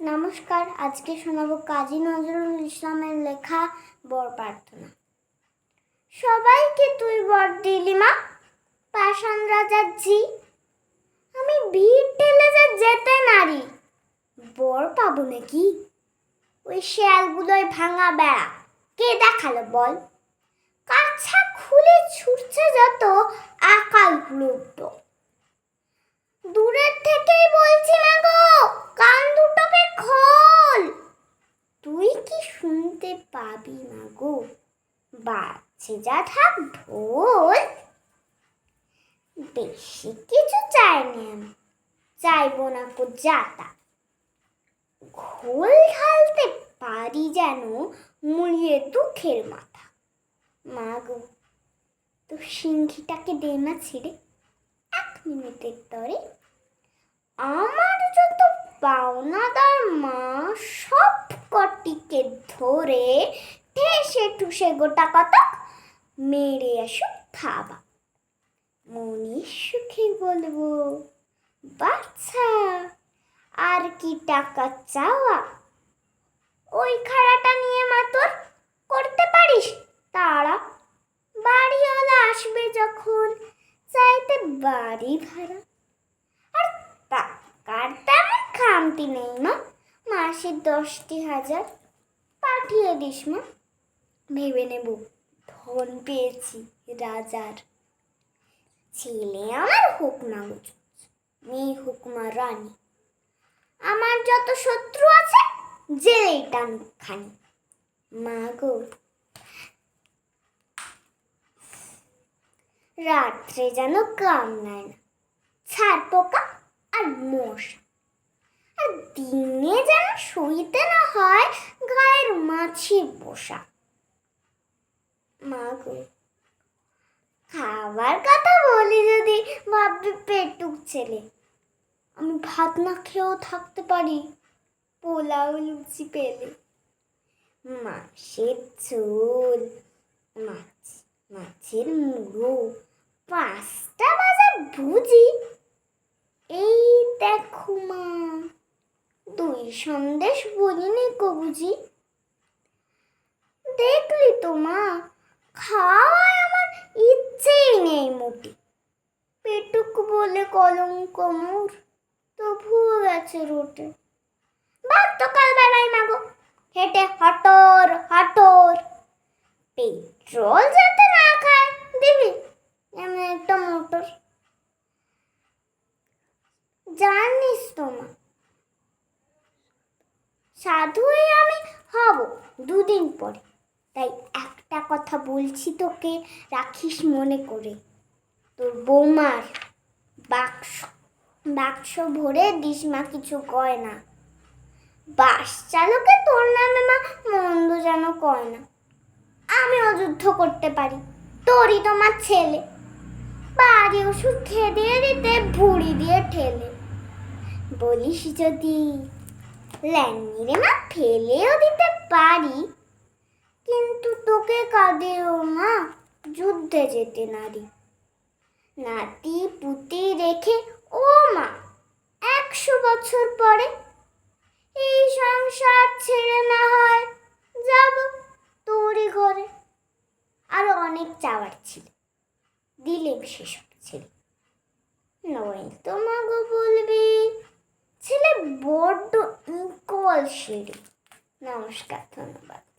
নমস্কার, আজকে শোনাবো কাজী নজরুল ইসলামের লেখা বর প্রার্থনা। সবাইকে তুই বর দিলি মা, পাষাণ রাজার ঝি। আমি ভিড় ঠেলে যে যেতে নারি, বর পাবো নাকি? ওই শেয়ালগুলোয় ভাঙা বেড়া, কে দেখাল বল? কাছা খুলে ছুটছে যত আকাল প্লুব্ধ দূরের থেকেই বলছি না গো কান দুটোকে খোল তুই কি শুনতে পাবি না গো থাক ঢোল বেশি কিছু চাইনি আমি। চাইব না কো যাতা ঘোল ঢালতে পারি যেন মুড়িয়ে দুঃখের মাথা। মা গো, তো সিংহিটাকে দে না ছিঁড়ে এক মিনিটের তরে। আমার যত পাওনাদার মা সব কটিকে ধরে ঠেসে ঠুসে গোটা কতক মেরে আসুক থাবা। মনির সুখে বলব বাচ্চা আর কি টাকা চাওয়া? ওই খাড়াটা নিয়ে মা তোর করতে পারিস? তারা বাড়িওয়ালা আসবে যখন, চাইতে বাড়ি ভাড়া। আর টাকার তেমন খামতি নেই মা, মাসে দশটি হাজার পাঠিয়ে দিস মা। ভেবে নেব। ধন পেয়েছি রাজার। ছেলে আমার হুকমা গুজু মেয়ে হুকমা রানী। আমার যত শত্রু আছে, জেলেই টানুক খানি। মা গো, রাত্রে যেন কামনায় না ছাড় পোকা আর মশা। আর দিনে যেন শুইতে না হয় গায়ের মাছি বসা। মা খাবার কথা বলি যদি, ভাববি পেটুক ছেলে আমি ভাত না খেয়েও থাকতে পারি, পোলাও লুচি পেলে। মাছের ঝোল, মাছ, মাছের মুড়ো, পাঁচটা বাজা বুঝি এই দেখো মা, দুই সন্দেশ বলিনি কবুজি দেখলি তো মা খাওয়ায় আমার ইচ্ছেই নেই মোটি। পেটুক বলে কলঙ্ক মোর, তবুও গেছে রোটে। বাদ তো কাল বেলায় মাগো, হেঁটে হটর হটর। পেট্রোল যাতে না খায়, দিবি? এমন একটা মোটর। জানিস তো মা, সাধুই আমি হব দুদিন পরে। তাই একটা কথা বলছি তোকে, রাখিস মনে করে। তোর বৌমার বাক্স বাক্স ভরে দিস মা, কিছু কয় না। বাস চালকে তোর নামে মা, মন্দ যেন কয় না। আমি যুদ্ধ করতে পারি, তোরই তোমার ছেলে। বাড়ি ওষুধ খেয়ে দিয়ে দিতে, ভুড়ি দিয়ে ঠেলে। বলিস যদি, ল্যাংড়ে মা, ফেলেও দিতে পারি। কিন্তু তোকে কাঁদেও মা যুদ্ধে যেতে নারী। নাতি পুতি রেখে, ও মা, একশো বছর পরে এই সংসার ছেড়ে না হয়, যাব তোরই ঘরে। আরও অনেক চাওয়ার ছিল দিলে সেসব ছেলে তো মাগো বলবি, ছেলে বড্ড ইকল সিঁড়ি। নমস্কার, ধন্যবাদ।